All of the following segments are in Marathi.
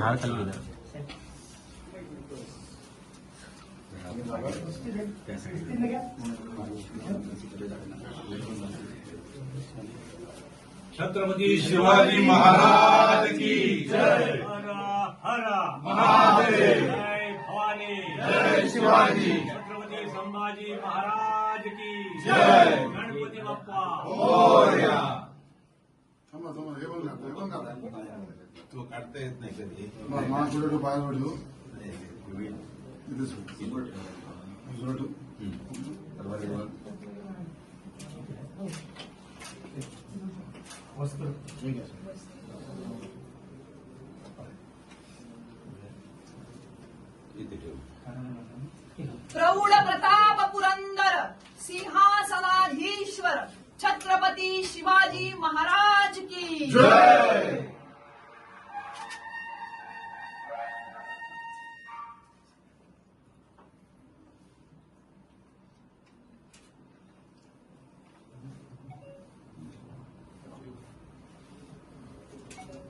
हार छत्रपती शिवाजी महाराज की जय। हरा हरा महादेव। जय भवानी। जय शिवाजी। छत्रपती संभाजी महाराज की जय. तो काढता येत नाही कधी बाहेर प्रौढ प्रताप पुरंदर सिंहासनाधीश्वर छत्रपती शिवाजी महाराज जय।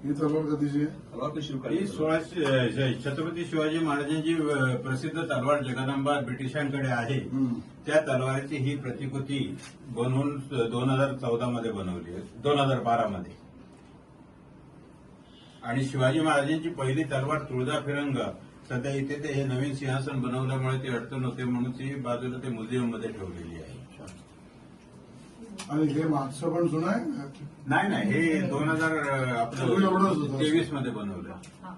ही। तलवार कधीची आहे ही सोळाशे अ, छत्रपती शिवाजी महाराजांची अ, प्रसिद्ध तलवार जगदंबा ब्रिटिशांकडे आहे. हम्म. त्या तलवारीची ही प्रतिकृती बनवून दोन हजार चौदा मध्ये बनवली आहे. दोन हजार बारा मध्ये आणि शिवाजी महाराजांची पहिली तलवार तुळजा फिरंग. सध्या इथे ते हे नवीन सिंहासन बनवल्यामुळे ती अडचण होते म्हणून ती बाजूला ते म्युझियममध्ये ठेवलेली आहे. आणि हे मागचं पण जुनं आहे? नाही नाही हे दोन हजार आपलं. तेवीसमध्ये बनवलं. हा.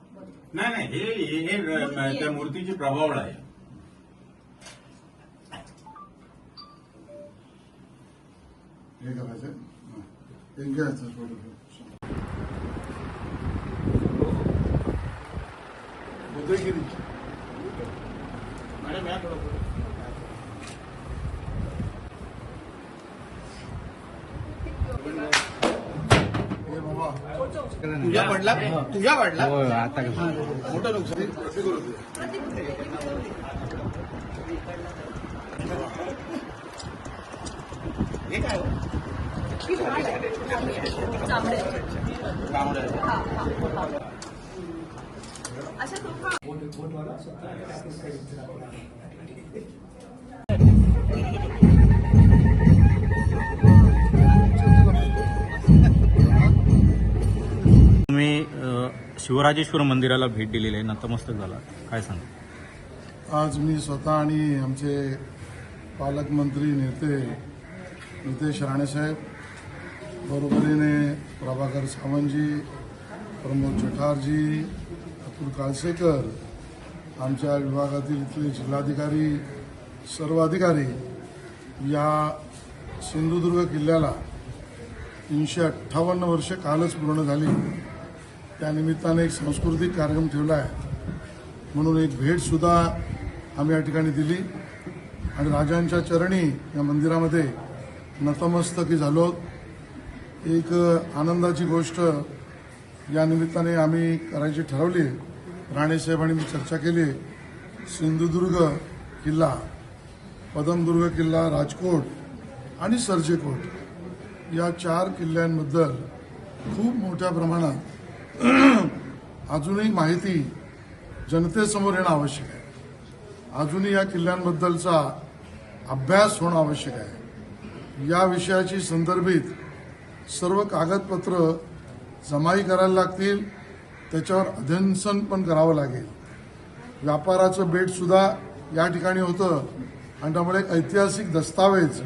नाही नाही हे हे- त्या मूर्तीची प्रभावळ आहे. हे करायचं? हे. घ्यायचं फोटो होते की नाही हे बाबा तुझ्या पडला तुझ्या पडला हो? आता कसं मोठं नुकसान हे काय हो? चांबड्याचे. कांबळं. हा, हा, हा. अशा तुका तुम्ही शिवराजेश्वर मंदिराला भेट दिलेली आहे. नतमस्तक झाला. काय सांगा? आज मी स्वतः आणि आमचे पालकमंत्री नेते नितेश राणेसाहेब बरोबरीने प्रभाकर सावंतजी प्रमोद जठारजी अतुल काळसेकर आमच्या विभागातील इथले जिल्हाधिकारी सर्व अधिकारी या सिंधुदुर्ग किल्ल्याला तीनशे अठ्ठावन्न वर्ष कालच पूर्ण झाली. त्यानिमित्ताने एक सांस्कृतिक कार्यक्रम ठेवला आहे. म्हणून एक भेटसुद्धा आम्ही या ठिकाणी दिली. आणि राजांच्या चरणी या मंदिरामध्ये नतमस्तकी झालो. एक आनंदाची गोष्ट या निमित्ताने आम्ही करायची ठरवली. राणेसाहेबांनी मी चर्चा केली. सिंधुदुर्ग किल्ला पदमदुर्ग किल्ला राजकोट आणि सर्जेकोट या चार किल्ल्यांबद्दल खूप मोठ्या प्रमाणात अजूनही माहिती जनतेसमोर येणं आवश्यक आहे. अजूनही या किल्ल्यांबद्दलचा अभ्यास होणं आवश्यक आहे. या विषयाची संदर्भित सर्व कागदपत्र जमाई करायला लागतील त्याच्यावर अध्ययन पण करावं लागेल. व्यापाराचं बेटसुद्धा या ठिकाणी होतं. आणि त्यामुळे एक ऐतिहासिक दस्तावेज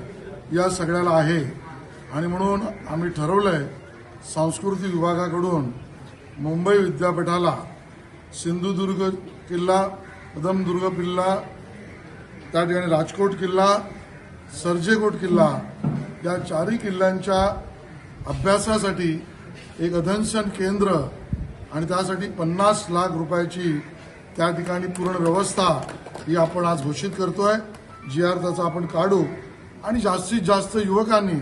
या सगळ्याला आहे. आणि म्हणून आम्ही ठरवलंय सांस्कृतिक विभागाकडून मुंबई विद्यापीठाला सिंधुदुर्ग किल्ला पदमदुर्ग किल्ला त्या ठिकाणी राजकोट किल्ला सर्जेकोट किल्ला या चारही किल्ल्यांच्या अभ्यासासाठी एक अधनशन केंद्र आणि त्यासाठी पन्नास लाख रुपयाची त्या ठिकाणी पूर्ण व्यवस्था ही आपण आज घोषित करतोय. जी आर त्याचा आपण काढू. आणि जास्तीत जास्त युवकांनी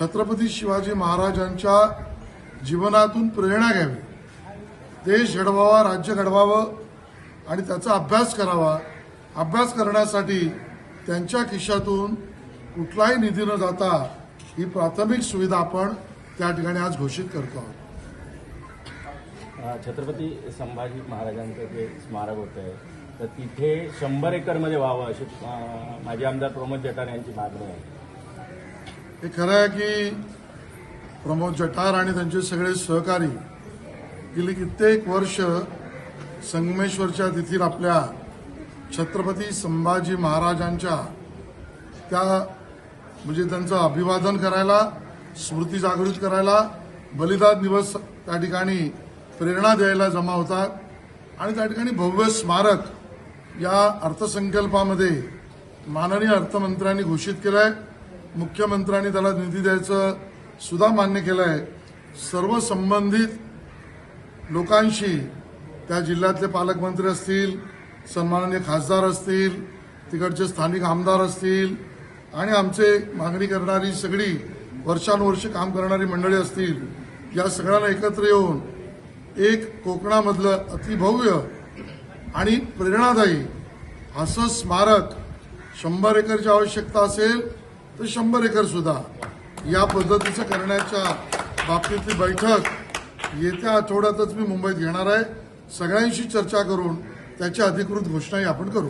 छत्रपती शिवाजी महाराजांच्या जीवनातून प्रेरणा घ्यावी. देश घडवावा राज्य घडवावं आणि त्याचा अभ्यास करावा. अभ्यास करण्यासाठी त्यांच्या खिशातून कुठलाही निधी न जाता ही प्राथमिक सुविधा आपण त्या ठिकाणी आज घोषित करतो आहोत. छत्रपती संभाजी महाराजांचं जे स्मारक होतं आहे तर तिथे शंभर एकरमध्ये व्हावं अशी माजी आमदार प्रमोद जठार यांची मागणी आहे. हे खरं आहे की प्रमोद जठार आणि त्यांचे सगळे सहकारी गेली कित्येक वर्ष संगमेश्वरच्या तिथील आपल्या छत्रपती संभाजी महाराजांच्या त्या म्हणजे त्यांचं अभिवादन करायला स्मृती जागृत करायला बलिदान दिवस त्या ठिकाणी प्रेरणा द्यायला जमा होतात. आणि त्या ठिकाणी भव्य स्मारक या अर्थसंकल्पामध्ये माननीय अर्थमंत्र्यांनी घोषित केलं आहे मुख्यमंत्र्यांनी त्याला निधी द्यायचं सुद्धा मान्य केलं आहे सर्व संबंधित लोकांशी त्या जिल्ह्यातले पालकमंत्री असतील सन्माननीय खासदार असतील तिकडचे स्थानिक आमदार असतील आणि आमचे मागणी करणारी सगळी वर्षानुवर्ष काम करणारी मंडळी असतील या सगळ्यांना एकत्र येऊन एक कोकणामधलं अतिभव्य आणि प्रेरणादायी असं स्मारक शंभर एकरची आवश्यकता असेल तर शंभर एकर सुद्धा या पद्धतीचं करण्याच्या बाबतीतली बैठक येत्या आठवड्यातच मी मुंबईत घेणार आहे. सगळ्यांशी चर्चा करून त्याची अधिकृत घोषणाही आपण करू.